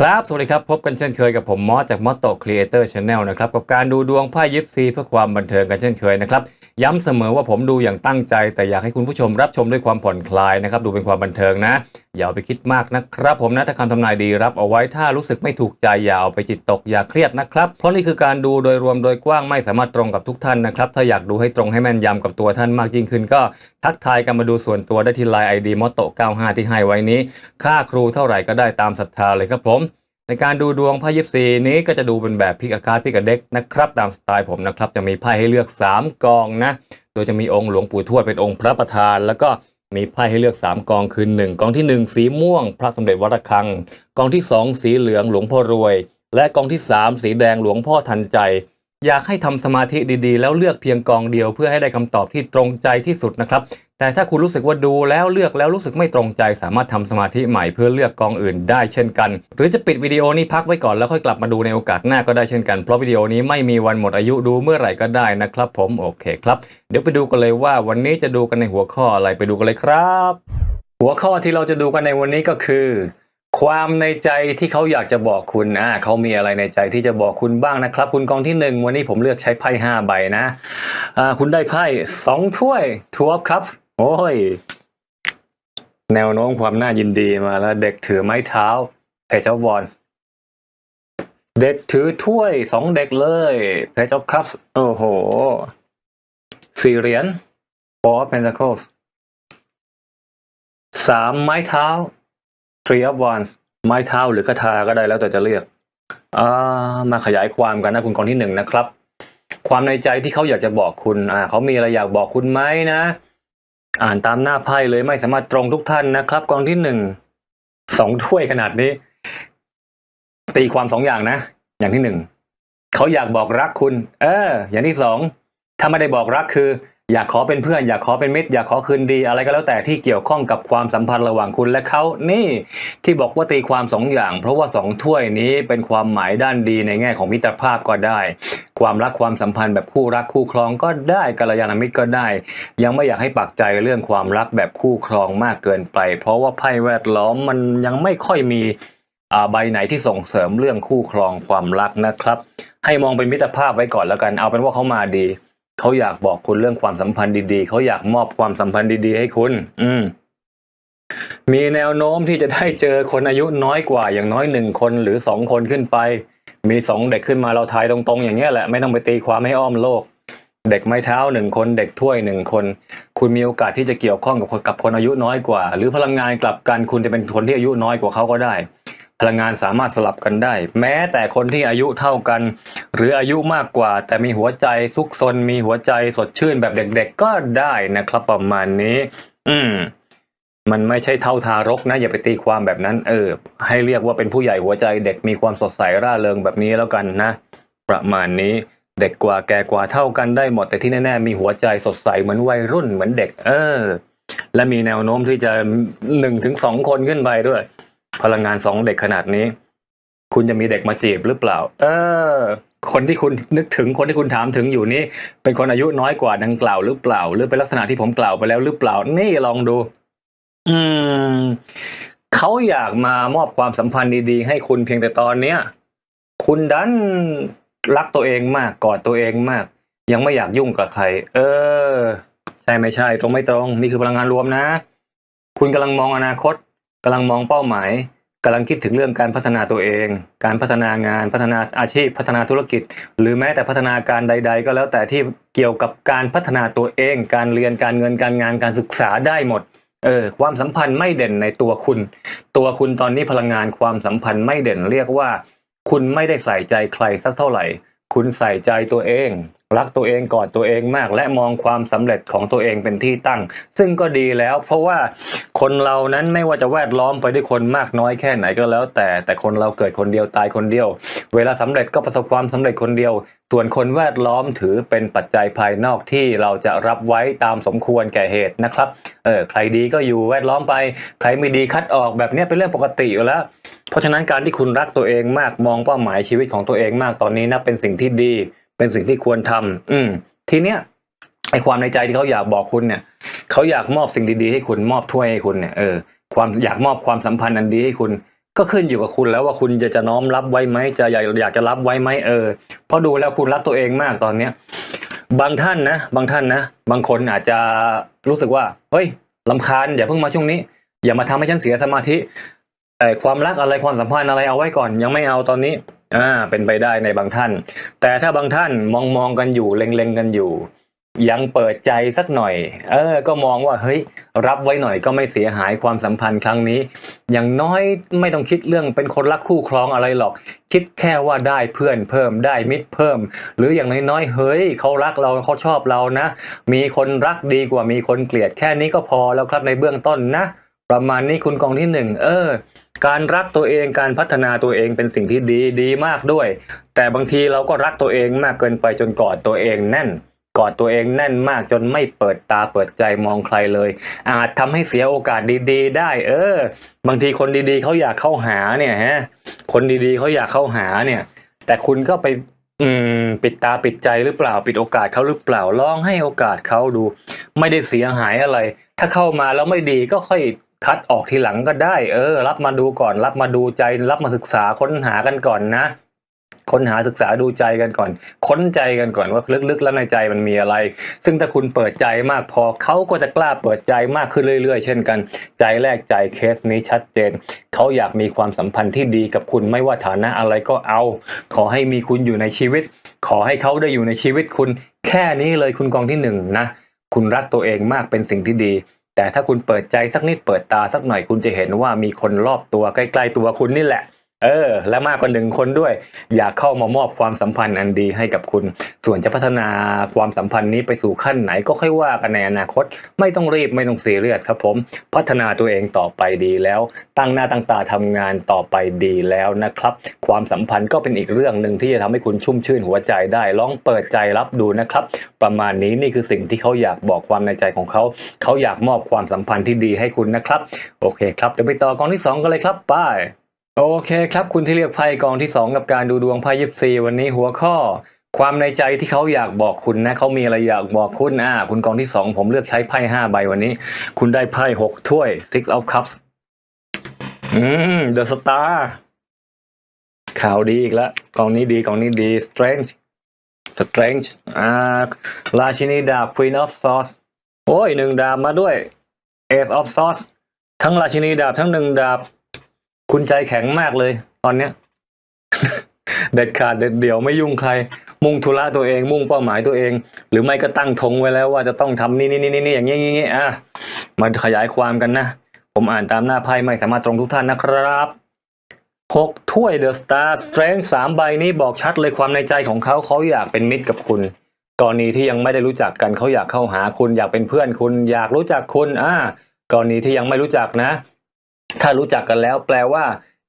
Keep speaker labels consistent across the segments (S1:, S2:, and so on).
S1: ครับ สวัสดีครับ พบกันเช่นเคยกับผมมอสจากมอสโตครีเอเตอร์ชาแนลนะครับ กับการดูดวงไพ่ยิปซีเพื่อความบันเทิงกันเช่นเคยนะครับ ย้ำเสมอว่าผมดูอย่างตั้งใจ แต่อยากให้คุณผู้ชมรับชมด้วยความผ่อนคลายนะครับ ดูเป็นความบันเทิงนะ อย่าไปคิดมากนะครับ ผมนะ ถ้าคำทำนายดีรับเอาไว้ถ้ารู้สึกไม่ถูกใจอย่าเอาไปจิตตกอย่าเครียดนะครับ เพราะนี่คือการดูโดยรวมโดยกว้างไม่สามารถตรงกับทุกท่านนะครับ ถ้าอยากดูให้ตรงให้แม่นยำกับตัวท่านมากยิ่งขึ้น ก็ทักทายกันมาดูส่วนตัวได้ที่ไลน์ไอดีมอตโต95ที่ให้ไว้นี้ ค่าครูเท่าไหร่ก็ได้ตามศรัทธาเลยครับผม ในการดูดวงไพ่ยิปซีนี้ก็จะดูเป็นแบบพิกอาคาดพิกาเด็กนะครับ ตามสไตล์ผมนะครับ จะมีไพ่ให้เลือก 3 กองนะ โดยจะมีองค์หลวงปู่ทวดเป็นองค์พระประธาน แล้วก็มีไพ่ให้เลือก 3 กองคือ 1 กองทีหนึ่1 สีม่วง พระสมเด็จวัดระฆัง กองที่ 2 สีเหลืองหลวงพ่อรวย และกองที่ 3 สีแดงหลวงพ่อทันใจ อยากให้ทำสมาธิดีๆ แล้วเลือกเพียงกองเดียวเพื่อให้ได้คำตอบที่ตรงใจที่สุดนะครับ แต่ถ้าคุณรู้สึกว่าดูแล้วเลือกแล้วรู้สึกไม่ตรงใจ สามารถทำสมาธิใหม่เพื่อเลือกกองอื่นได้เช่นกัน หรือจะปิดวิดีโอนี้พักไว้ก่อนแล้วค่อยกลับมาดูในโอกาสหน้าก็ได้เช่นกันเพราะวิดีโอนี้ไม่มีวันหมดอายุดูเมื่อไหร่ก็ได้นะครับ ผมโอเคครับ เดี๋ยวไปดูกันเลยว่าวันนี้จะดูกันในหัวข้ออะไรไปดูกันเลยครับ หัวข้อที่เราจะดูกันในวันนี้ก็คือ ความในใจที่เขาอยากจะบอกคุณอ่าเขามีอะไรในใจที่จะบอกคุณบ้างนะครับ คุณกองที่หนึ่งวันนี้ผมเลือกใช้ไพ่ห้าใบนะอ่าคุณได้ไพ่สองถ้วยทัวร์ครับ โอ้ย แนวโน้มความน่ายินดีมาแล้ว เด็กถือไม้เท้าเพจ of wands เด็กถือถ้วยสองเด็กเลยเพจ of cups โอ้โหสี่เหรียญ four of pentacles สามไม้เท้า three of wands ไม้เท้าหรือกระทาก็ได้แล้วแต่จะเลือกอ่ามาขยายความกันนะคุณกองที่หนึ่งนะครับ ความในใจที่เขาอยากจะบอกคุณอ่าเขามีอะไรอยากบอกคุณไหมนะ อ่านตามหน้าไพ่เลยไม่สามารถตรงทุกท่านนะครับ กองที่หนึ่งสองถ้วยขนาดนี้ ตีความสองอย่างนะ อย่างที่หนึ่งเขาอยากบอกรักคุณ เออ อย่างที่สองถ้าไม่ได้บอกรักคือ อยากขอเป็นเพื่อน อยากขอเป็นมิตร อยากขอคืนดี อะไรก็แล้วแต่ที่เกี่ยวข้องกับความสัมพันธ์ระหว่างคุณและเขานี่ที่บอกว่าตีความสองอย่าง เพราะว่าสองถ้วยนี้เป็นความหมายด้านดีในแง่ของมิตรภาพก็ได้ ความรักความสัมพันธ์แบบคู่รักคู่ครองก็ได้กัลยาณมิตรก็ได้ ยังไม่อยากให้ปักใจเรื่องความรักแบบคู่ครองมากเกินไป เพราะว่าไพ่แวดล้อมมันยังไม่ค่อยมีใบไหนที่ส่งเสริมเรื่องคู่ครองความรักนะครับ ให้มองเป็นมิตรภาพไว้ก่อนแล้วกันเอาเป็นว่าเขามาดี เขาอยากบอกคุณเรื่องความสัมพันธ์ดีๆ เขาอยากมอบความสัมพันธ์ดีๆ ให้คุณ อืม มีแนวโน้มที่จะได้เจอคนอายุน้อยกว่าอย่างน้อยหนึ่งคนหรือสองคนขึ้นไป มีสองเด็กขึ้นมาเราทายตรงๆ อย่างเงี้ยแหละไม่ต้องไปตีความให้อ้อมโลก เด็กไม้เท้าหนึ่งคน เด็กถ้วยหนึ่งคน คุณมีโอกาสที่จะเกี่ยวข้องกับคนกับคนอายุน้อยกว่า หรือพลังงานกลับกันคุณจะเป็นคนที่อายุน้อยกว่าเขาก็ได้ พลังงานสามารถสลับกันได้ แม้แต่คนที่อายุเท่ากัน หรืออายุมากกว่า แต่มีหัวใจซุกซนมีหัวใจสดชื่นแบบเด็กๆก็ได้นะครับประมาณนี้ อืม มันไม่ใช่เท่าทารกนะ อย่าไปตีความแบบนั้น เออ ให้เรียกว่าเป็นผู้ใหญ่หัวใจเด็กมีความสดใสร่าเริงแบบนี้แล้วกันนะ ประมาณนี้เด็กกว่าแก่กว่าเท่ากันได้หมดแต่ที่แน่ๆมีหัวใจสดใสเหมือนวัยรุ่นเหมือนเด็ก เออ และมีแนวโน้มที่จะหนึ่งถึงสองคนขึ้นไปด้วย พลังงานสองเด็กขนาดนี้ คุณจะมีเด็กมาจีบหรือเปล่า เออ คนที่คุณนึกถึงคนที่คุณถามถึงอยู่นี้ เป็นคนอายุน้อยกว่าดังกล่าวหรือเปล่า หรือเป็นลักษณะที่ผมกล่าวไปแล้วหรือเปล่า นี่ลองดู อืมเขาอยากมามอบความสัมพันธ์ดีๆ ให้คุณเพียงแต่ตอนเนี้ยคุณดันรักตัวเองมากกอดตัวเองมาก ยังไม่อยากยุ่งกับใคร เออ ใช่ไม่ใช่ ตรงไม่ตรง นี่คือพลังงานรวมนะ คุณกำลังมองอนาคต กำลังมองเป้าหมายกำลังคิดถึงเรื่องการพัฒนาตัวเอง การพัฒนางาน พัฒนาอาชีพ พัฒนาธุรกิจ หรือแม้แต่พัฒนาการใด ๆ ก็แล้วแต่ที่เกี่ยวกับการพัฒนาตัวเอง การเรียน การเงิน การงาน การศึกษาได้หมด เออ ความสัมพันธ์ไม่เด่นในตัวคุณ ตัวคุณตอนนี้พลังงานความสัมพันธ์ไม่เด่นเรียกว่า คุณไม่ได้ใส่ใจใครสักเท่าไหร่ คุณใส่ใจตัวเอง รักตัวเองกอดตัวเองมาก และมองความสำเร็จของตัวเองเป็นที่ตั้ง ซึ่งก็ดีแล้ว เพราะว่าคนเรานั้นไม่ว่าจะแวดล้อมไปด้วยคนมากน้อยแค่ไหนก็แล้ว แต่แต่คนเราเกิดคนเดียวตายคนเดียว เวลาสำเร็จก็ประสบความสำเร็จคนเดียว ส่วนคนแวดล้อมถือเป็นปัจจัยภายนอกที่เราจะรับไว้ตามสมควรแก่เหตุนะครับเออใครดีก็อยู่แวดล้อมไปใครไม่ดีคัดออกแบบนี้เป็นเรื่องปกติอยู่แล้ว เพราะฉะนั้นการที่คุณรักตัวเองมากมองเป้าหมายชีวิตของตัวเองมากตอนนี้นะเป็นสิ่งที่ดี เป็นสิ่งที่ควรทำอืม ทีเนี้ยไอความในใจที่เขาอยากบอกคุณเนี่ยเขาอยากมอบสิ่งดีๆให้คุณมอบถ้วยให้คุณเนี่ยเออความอยากมอบความสัมพันธ์อันดีให้คุณ ก็ขึ้นอยู่กับคุณแล้วว่าคุณจะจะน้อมรับไว้ไหมจะอยากอยากจะรับไว้ไหมเออเพราะดูแล้วคุณรักตัวเองมากตอนเนี้ยบางท่านนะ บางท่านนะ บางคนอาจจะรู้สึกว่าเฮ้ยลำคาญอย่าเพิ่งมาช่วงนี้ อย่ามาทำให้ฉันเสียสมาธิเอ่อความรักอะไรความสัมพันธ์อะไรเอาไว้ก่อน ยังไม่เอาตอนนี้ อ่าเป็นไปได้ในบางท่าน แต่ถ้าบางท่านมองมองกันอยู่เล็งเล็งกันอยู่ ยังเปิดใจสักหน่อย เออ ก็มองว่าเฮ้ยรับไว้หน่อยก็ไม่เสียหายความสัมพันธ์ครั้งนี้ อย่างน้อยไม่ต้องคิดเรื่องเป็นคนรักคู่ครองอะไรหรอก คิดแค่ว่าได้เพื่อนเพิ่มได้มิตรเพิ่ม หรืออย่างน้อยๆเฮ้ยเขารักเราเขาชอบเรานะ มีคนรักดีกว่ามีคนเกลียดแค่นี้ก็พอแล้วครับในเบื้องต้นนะ ประมาณนี้คุณกองที่หนึ่งเออ การรักตัวเองการพัฒนาตัวเองเป็นสิ่งที่ดีดีมากด้วย แต่บางทีเราก็รักตัวเองมากเกินไปจนกอดตัวเองแน่นกอดตัวเองแน่นมากจนไม่เปิดตาเปิดใจมองใครเลย อาจทำให้เสียโอกาสดีๆ ได้ เออ บางทีคนดีๆเขาอยากเข้าหาเนี่ยฮะคนดีๆเขาอยากเข้าหาเนี่ย แต่คุณก็ไป อืม ปิดตาปิดใจหรือเปล่า ปิดโอกาสเขาหรือเปล่าลองให้โอกาสเขาดู ไม่ได้เสียหายอะไร ถ้าเข้ามาแล้วไม่ดีก็ค่อย คัดออกทีหลังก็ได้ เออ รับมาดูก่อน รับมาดูใจ รับมาศึกษาค้นหากันก่อนนะค้นหาศึกษาดูใจกันก่อน ค้นใจกันก่อนว่าลึกๆ แล้วในใจมันมีอะไร ซึ่งถ้าคุณเปิดใจมากพอเขาก็จะกล้าเปิดใจมากขึ้นเรื่อยๆ เช่นกัน ใจแรกใจเคสนี้ชัดเจน เขาอยากมีความสัมพันธ์ที่ดีกับคุณไม่ว่าฐานะอะไรก็เอา ขอให้มีคุณอยู่ในชีวิต ขอให้เขาได้อยู่ในชีวิตคุณ แค่นี้เลยคุณกองที่หนึ่งนะ คุณรักตัวเองมากเป็นสิ่งที่ดี แต่ถ้าคุณเปิดใจสักนิดเปิดตาสักหน่อยคุณจะเห็นว่ามีคนรอบตัวใกล้ ๆ ตัวคุณนี่แหละ เออ และมากกว่าหนึ่งคนด้วย อยากเข้ามามอบความสัมพันธ์อันดีให้กับคุณ ส่วนจะพัฒนาความสัมพันธ์นี้ไปสู่ขั้นไหนก็ค่อยว่ากันในอนาคต ไม่ต้องรีบไม่ต้องซีเรียสครับผม พัฒนาตัวเองต่อไปดีแล้ว ตั้งหน้าตั้งตาทำงานต่อไปดีแล้วนะครับ ความสัมพันธ์ก็เป็นอีกเรื่องหนึ่งที่จะทำให้คุณชุ่มชื่นหัวใจได้ ลองเปิดใจรับดูนะครับ ประมาณนี้นี่คือสิ่งที่เขาอยากบอกความในใจของเขา เขาอยากมอบความสัมพันธ์ที่ดีให้คุณนะครับ โอเคครับเดี๋ยวไปต่อกองที่สองกันเลยครับไป โอเคครับคุณที่เลือกไพ่กองที่สองกับการดูดวงไพ่ยิปซีวันนี้หัวข้อ ความในใจที่เขาอยากบอกคุณนะเขามีอะไรอยากบอกคุณอ่าคุณกองที่สองผมเลือกใช้ไพ่ห้าใบวันนี้ คุณได้ไพ่หกถ้วย six of cups อืม the star ข่าวดีอีกแล้วกองนี้ดีกองนี้ดี strange strange อ่าราชินีดาบ queen of swords โอ้ยหนึ่งดาบมาด้วย ace of swords ทั้งราชินีดาบทั้งหนึ่งดาบ คุณใจแข็งมากเลย ตอนเนี้ย เด็ดขาดเด็ดเดี่ยวไม่ยุ่งใคร มุ่งธุระตัวเอง มุ่งเป้าหมายตัวเอง หรือไม่ก็ตั้งธงไว้แล้วว่าจะต้องทำนี่นี่นี่นี่อย่างนี้อย่างนี้อะมาขยายความกันนะผมอ่านตามหน้าไพ่ไม่สามารถตรงทุกท่านนะครับหกถ้วยเดอะสตาร์สเตรนสามใบนี้บอกชัดเลยความในใจของเขาเขาอยากเป็นมิตรกับคุณกรณีที่ยังไม่ได้รู้จักกันเขาอยากเข้าหาคุณอยากเป็นเพื่อนคุณ อยากรู้จักคุณอ่ากรณีที่ยังไม่รู้จักนะ ถ้ารู้จักกันแล้วแปลว่า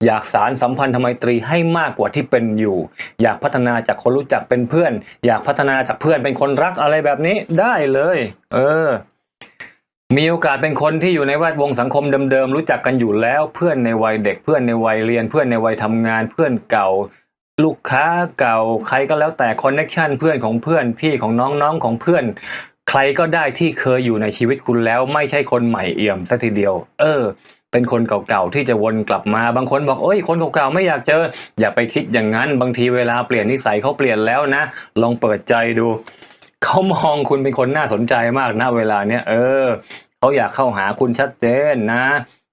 S1: อยากสารสัมพันธไมตรีให้มากกว่าที่เป็นอยู่ อยากพัฒนาจากคนรู้จักเป็นเพื่อน อยากพัฒนาจากเพื่อนเป็นคนรักอะไรแบบนี้ได้เลย เออ มีโอกาสเป็นคนที่อยู่ในแวดวงสังคมเดิมๆรู้จักกันอยู่แล้ว เพื่อนในวัยเด็กเพื่อนในวัยเรียนเพื่อนในวัยทำงานเพื่อนเก่าลูกค้าเก่าใครก็แล้วแต่คอนเน็ชันเพื่อนของเพื่อนพี่ของน้องน้องของเพื่อน ใครก็ได้ที่เคยอยู่ในชีวิตคุณแล้วไม่ใช่คนใหม่เอี่ยมสักทีเดียว เออ เป็นคนเก่าๆที่จะวนกลับมาบางคนบอกเอ้ยคนเก่าๆไม่อยากเจอ อย่าไปคิดอย่างนั้นบางทีเวลาเปลี่ยนนิสัยเขาเปลี่ยนแล้วนะ ลองเปิดใจดูเขามองคุณเป็นคนน่าสนใจมากนะเวลาเนี้ยเออเขาอยากเข้าหาคุณชัดเจนนะ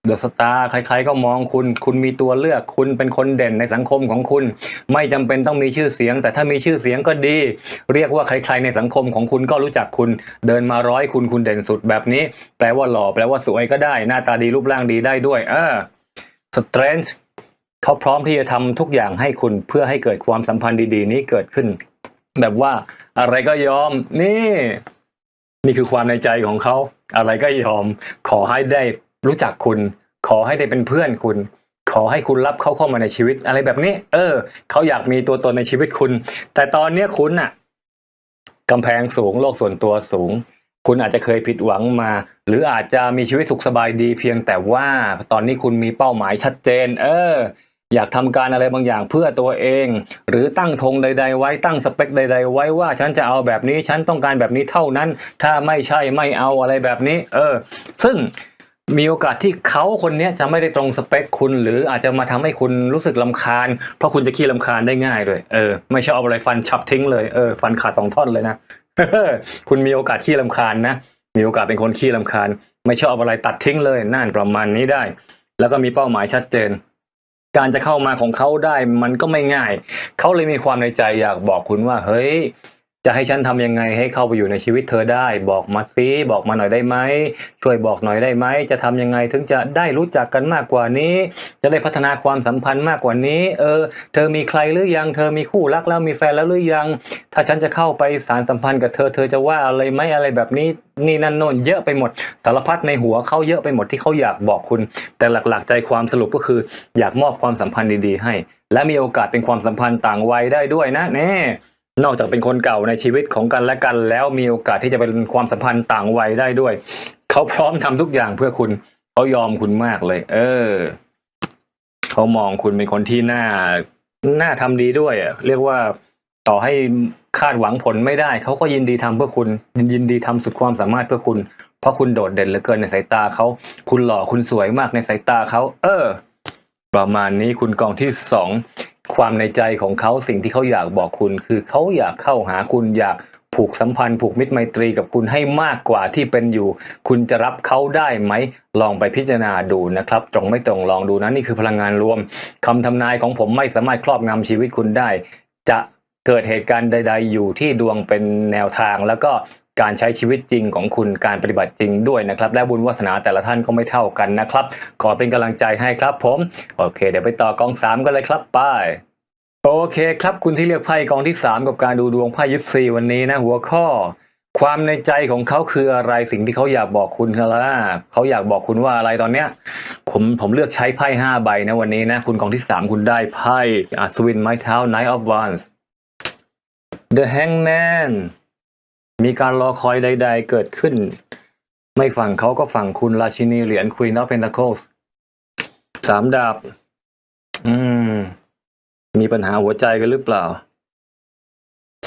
S1: เดอะสตาร์ใครๆก็มองคุณ คุณมีตัวเลือกคุณเป็นคนเด่นในสังคมของคุณ ไม่จำเป็นต้องมีชื่อเสียง แต่ถ้ามีชื่อเสียงก็ดี เรียกว่าใครๆในสังคมของคุณก็รู้จักคุณ เดินมาร้อยคุณคุณเด่นสุดแบบนี้ แปลว่าหล่อแปลว่าสวยก็ได้ หน้าตาดีรูปร่างดีได้ด้วย เออสเตรนจ์เขาพร้อมที่จะทำทุกอย่างให้คุณเพื่อให้เกิดความสัมพันธ์ดีๆ นี้เกิดขึ้น แบบว่าอะไรก็ยอม นี่ นี่คือความในใจของเขาอะไรก็ยอมขอให้ได้ รู้จักคุณ ขอให้ได้เป็นเพื่อนคุณ ขอให้คุณรับเขาเข้ามาในชีวิตอะไรแบบนี้ เออ เขาอยากมีตัวตนในชีวิตคุณ แต่ตอนเนี้ยคุณน่ะกำแพงสูงโลกส่วนตัวสูง คุณอาจจะเคยผิดหวังมา หรืออาจจะมีชีวิตสุขสบายดี เพียงแต่ว่าตอนนี้คุณมีเป้าหมายชัดเจน เออ อยากทำการอะไรบางอย่างเพื่อตัวเอง หรือตั้งธงใด ๆ ไว้ตั้งสเปคใด ๆ ไว้ว่าฉันจะเอาแบบนี้ฉันต้องการแบบนี้เท่านั้น ถ้าไม่ใช่ไม่เอาอะไรแบบนี้ เออ ซึ่ง มีโอกาสที่เขาคนนี้จะไม่ได้ตรงสเปคคุณ หรืออาจจะมาทำให้คุณรู้สึกลำคาญ เพราะคุณจะขี้ลำคาญได้ง่ายด้วยเออไม่ชอบเอาอะไรฟันฉับทิ้งเลยเออฟันขาดสองท่อนเลยนะคุณมีโอกาสขี้ลำคาญนะมีโอกาสเป็นคนขี้ลำคาญ ไม่ชอบอะไรตัดทิ้งเลยนั่นประมาณนี้ได้ แล้วก็มีเป้าหมายชัดเจน การจะเข้ามาของเขาได้มันก็ไม่ง่าย เขาเลยมีความในใจอยากบอกคุณว่า เฮ้ย จะให้ฉันทำยังไงให้เข้าไปอยู่ในชีวิตเธอได้ บอกมาซิบอกมาหน่อยได้ไหมช่วยบอกหน่อยได้ไหมจะทำยังไงถึงจะได้รู้จักกันมากกว่านี้ จะได้พัฒนาความสัมพันธ์มากกว่านี้ เออ เธอมีใครหรือยัง เธอมีคู่รักแล้วมีแฟนแล้วหรือยัง ถ้าฉันจะเข้าไปสารสัมพันธ์กับเธอเธอจะว่าอะไรไหมอะไรแบบนี้นี่นั่นโน่นเยอะไปหมดสารพัดในหัวเขาเยอะไปหมดที่เขาอยากบอกคุณ แต่หลักๆใจความสรุปก็คือ อยากมอบความสัมพันธ์ดีๆให้ และมีโอกาสเป็นความสัมพันธ์ต่างวัยได้ด้วยนะแน่ นอกจากเป็นคนเก่าในชีวิตของกันและกันแล้วมีโอกาสที่จะเป็นความสัมพันธ์ต่างวัยได้ด้วย เขาพร้อมทำทุกอย่างเพื่อคุณเขายอมคุณมากเลย เออ เขามองคุณเป็นคนที่น่าน่าทำดีด้วยอะเรียกว่าต่อให้คาดหวังผลไม่ได้ เขาก็ยินดีทำเพื่อคุณ ยินดีทำสุดความสามารถเพื่อคุณ เพราะคุณโดดเด่นเหลือเกินในสายตาเขาคุณหล่อคุณสวยมากในสายตาเขาเออ ประมาณนี้คุณกองที่สอง ความในใจของเขาสิ่งที่เขาอยากบอกคุณ คือเขาอยากเข้าหาคุณอยากผูกสัมพันธ์ ผูกมิตรไมตรีกับคุณให้มากกว่าที่เป็นอยู่ คุณจะรับเขาได้ไหม ลองไปพิจารณาดูนะครับ ตรงไม่ตรงลองดูนะนี่คือพลังงานรวมคำทำนายของผมไม่สามารถครอบงำชีวิตคุณได้ จะเกิดเหตุการณ์ใด ๆ อยู่ที่ดวงเป็นแนวทาง แล้วก็ การใช้ชีวิตจริงของคุณการปฏิบัติจริงด้วยนะครับ และบุญวาสนาแต่ละท่านก็ไม่เท่ากันนะครับ ขอเป็นกำลังใจให้ครับผม โอเค เดี๋ยวไปต่อกองสามกันเลยครับไปโอเคครับคุณที่เลือกไพ่กองที่สามกับการดูดวงไพ่ยิปซีวันนี้นะ หัวข้อ ความในใจของเขาคืออะไรสิ่งที่เขาอยากบอกคุณคล่ะเขาอยากบอกคุณว่าอะไรตอนเนี้ย ผมผมเลือกใช้ไพ่ห้าใบนะวันนี้นะ คุณกองที่สามคุณได้ไพ่อัศวินไม้เท้า Knight of Wands The Hangman มีการรอคอยใด ๆ เกิดขึ้น ไม่ฝั่งเขาก็ฝั่งคุณราชินีเหรียญ Queen of Pentacles สามดาบ อืม มีปัญหาหัวใจกันหรือเปล่า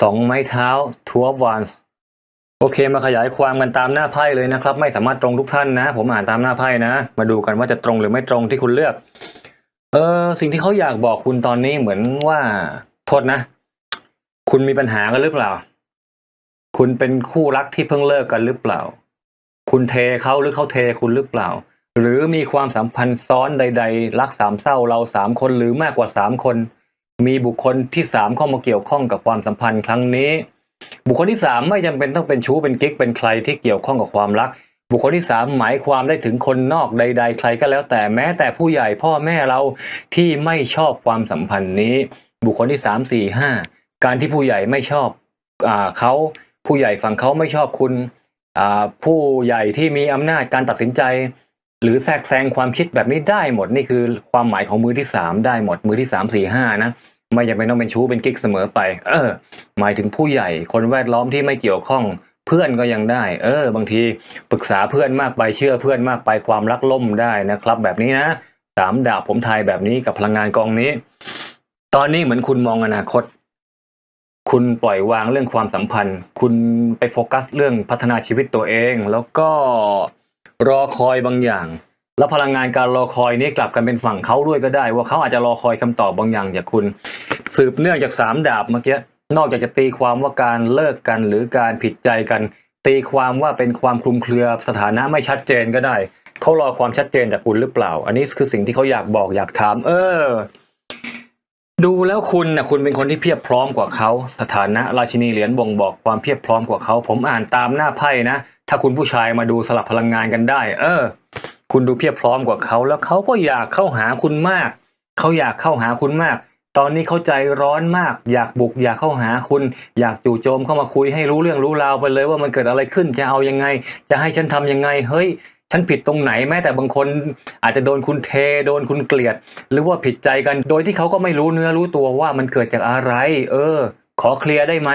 S1: สองไม้เท้า Two of Wands โอเคมาขยายความกันตามหน้าไพ่เลยนะครับ ไม่สามารถตรงทุกท่านนะ ผมอ่านตามหน้าไพ่นะ มาดูกันว่าจะตรงหรือไม่ตรงที่คุณเลือก เออสิ่งที่เขาอยากบอกคุณตอนนี้เหมือนว่าโทษนะ คุณมีปัญหากันหรือเปล่า คุณเป็นคู่รักที่เพิ่งเลิกกันหรือเปล่า คุณเทเขาหรือเขาเทคุณหรือเปล่า หรือมีความสัมพันธ์ซ้อนใด ๆ รักสามเศร้าเราสามคนหรือมากกว่าสามคน มีบุคคลที่สามเข้ามาเกี่ยวข้องกับความสัมพันธ์ครั้งนี้ บุคคลที่สามไม่จำเป็นต้องเป็นชู้เป็นกิ๊กเป็นใครที่เกี่ยวข้องกับความรัก บุคคลที่สามหมายความได้ถึงคนนอกใด ๆ ใครก็แล้ว แต่แม้แต่ผู้ใหญ่พ่อแม่เราที่ไม่ชอบความสัมพันธ์นี้ บุคคลที่สามสี่ห้าการที่ผู้ใหญ่ไม่ชอบอเขา ผู้ใหญ่ฝั่งเขาไม่ชอบคุณผู้ใหญ่ที่มีอำนาจการตัดสินใจ หรือแทรกแซงความคิดแบบนี้ได้หมดนี่คือความหมายของมือที่สามได้หมดมือที่สามสี่ห้านะไม่จำเป็นต้องเป็นชู้เป็นกิ๊กเสมอไป เออ หมายถึงผู้ใหญ่คนแวดล้อมที่ไม่เกี่ยวข้องเพื่อนก็ยังได้ เออ บางทีปรึกษาเพื่อนมากไปเชื่อเพื่อนมากไปความรักล่มได้นะครับ แบบนี้นะสามดาบผมทายแบบนี้กับพลังงานกองนี้ ตอนนี้เหมือนคุณมองอนาคต คุณปล่อยวางเรื่องความสัมพันธ์ คุณไปโฟกัสเรื่องพัฒนาชีวิตตัวเอง แล้วก็รอคอยบางอย่าง แล้วพลังงานการรอคอยนี้กลับกันเป็นฝั่งเขาด้วยก็ได้ ว่าเขาอาจจะรอคอยคำตอบบางอย่างจากคุณ สืบเนื่องจากสามดาบเมื่อกี้นอกจากจะตีความว่าการเลิกกันหรือการผิดใจกัน ตีความว่าเป็นความคลุมเครือ สถานะไม่ชัดเจนก็ได้เขารอความชัดเจนจากคุณหรือเปล่า อันนี้คือสิ่งที่เขาอยากบอกอยากถาม เออ ดูแล้วคุณนะคุณเป็นคนที่เพียบพร้อมกว่าเขา สถานะราชินีเหรียญบ่งบอกความเพียบพร้อมกว่าเขา ผมอ่านตามหน้าไพ่นะ ถ้าคุณผู้ชายมาดูสลับพลังงานกันได้ เออ คุณดูเพียบพร้อมกว่าเขา แล้วเขาก็อยากเข้าหาคุณมาก เขาอยากเข้าหาคุณมาก ตอนนี้เขาใจร้อนมาก อยากบุก อยากเข้าหาคุณ อยากจู่โจมเข้ามาคุยให้รู้เรื่องรู้ราวไปเลยว่ามันเกิดอะไรขึ้นจะเอายังไง จะให้ฉันทำยังไงเฮ้ย ฉันผิดตรงไหนแม้แต่บางคนอาจจะโดนคุณเท โดนคุณเกลียด หรือว่าผิดใจกัน โดยที่เขาก็ไม่รู้เนื้อรู้ตัวว่ามันเกิดจากอะไร เออ ขอเคลียร์ได้ไหม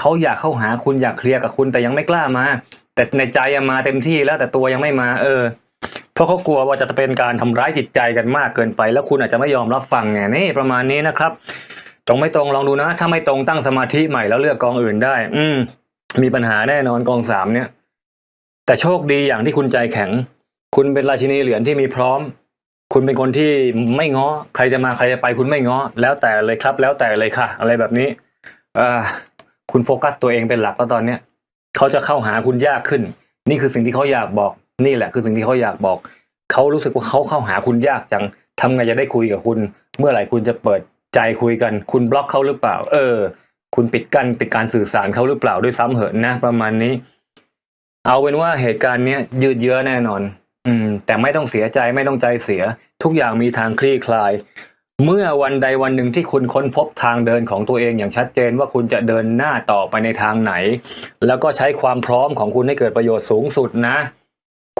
S1: เขาอยากเข้าหาคุณอยากเคลียร์กับคุณแต่ยังไม่กล้ามา แต่ในใจอะมาเต็มที่แล้วแต่ตัวยังไม่มา เออ เพราะเขากลัวว่าจะเป็นการทำร้ายจิตใจกันมากเกินไป แล้วคุณอาจจะไม่ยอมรับฟังไงนี่ประมาณนี้นะครับ ตรงไม่ตรงลองดูนะ ถ้าไม่ตรงตั้งสมาธิใหม่แล้วเลือกกองอื่นได้ อืมมีปัญหาแน่นอนกองสามเนี่ย แต่โชคดีอย่างที่คุณใจแข็ง คุณเป็นราชินีเหรียญที่มีพร้อม คุณเป็นคนที่ไม่ง้อ ใครจะมาใครจะไปคุณไม่ง้อ แล้วแต่เลยครับ แล้วแต่เลยค่ะ อะไรแบบนี้อคุณโฟกัสตัวเองเป็นหลักแล้วตอนเนี้ยเขาจะเข้าหาคุณยากขึ้น นี่คือสิ่งที่เขาอยากบอก นี่แหละคือสิ่งที่เขาอยากบอกเขารู้สึกว่าเขาเข้าหาคุณยากจังทำไงจะได้คุยกับคุณ เมื่อไหร่คุณจะเปิดใจคุยกัน คุณบล็อกเขาหรือเปล่า เออ คุณปิดกั้นปิดการสื่อสารเขาหรือเปล่าด้วยซ้ำเหอะนะ ประมาณนี้ เอาเป็นว่าเหตุการณ์เนี้ยยืดเยื้อแน่นอน อืม แต่ไม่ต้องเสียใจไม่ต้องใจเสีย ทุกอย่างมีทางคลี่คลาย เมื่อวันใดวันหนึ่งที่คุณค้นพบทางเดินของตัวเองอย่างชัดเจนว่าคุณจะเดินหน้าต่อไปในทางไหน แล้วก็ใช้ความพร้อมของคุณให้เกิดประโยชน์สูงสุดนะ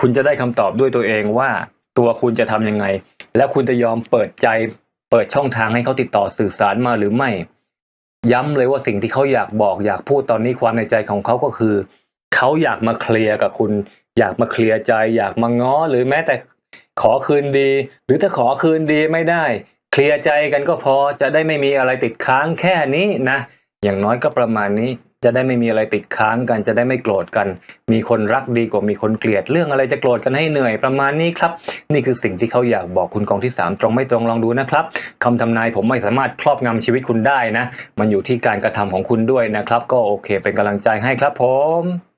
S1: คุณจะได้คำตอบด้วยตัวเองว่าตัวคุณจะทำยังไง และคุณจะยอมเปิดใจเปิดช่องทางให้เขาติดต่อสื่อสารมาหรือไม่ ย้ำเลยว่าสิ่งที่เขาอยากบอกอยากพูดตอนนี้ความในใจของเขาก็คือ เขาอยากมาเคลียร์กับคุณ อยากมาเคลียร์ใจ อยากมาง้อหรือแม้แต่ขอคืนดี หรือถ้าขอคืนดีไม่ได้ เคลียร์ใจกันก็พอจะได้ไม่มีอะไรติดค้างแค่นี้นะ อย่างน้อยก็ประมาณนี้จะได้ไม่มีอะไรติดค้างกัน จะได้ไม่โกรธกัน มีคนรักดีกว่ามีคนเกลียดเรื่องอะไรจะโกรธกันให้เหนื่อยประมาณนี้ครับ นี่คือสิ่งที่เขาอยากบอกคุณกองที่สามตรงไม่ตรงลองดูนะครับคำทำนายผมไม่สามารถครอบงำชีวิตคุณได้นะ มันอยู่ที่การกระทำของคุณด้วยนะครับ ก็โอเค เป็นกำลังใจให้ครับผม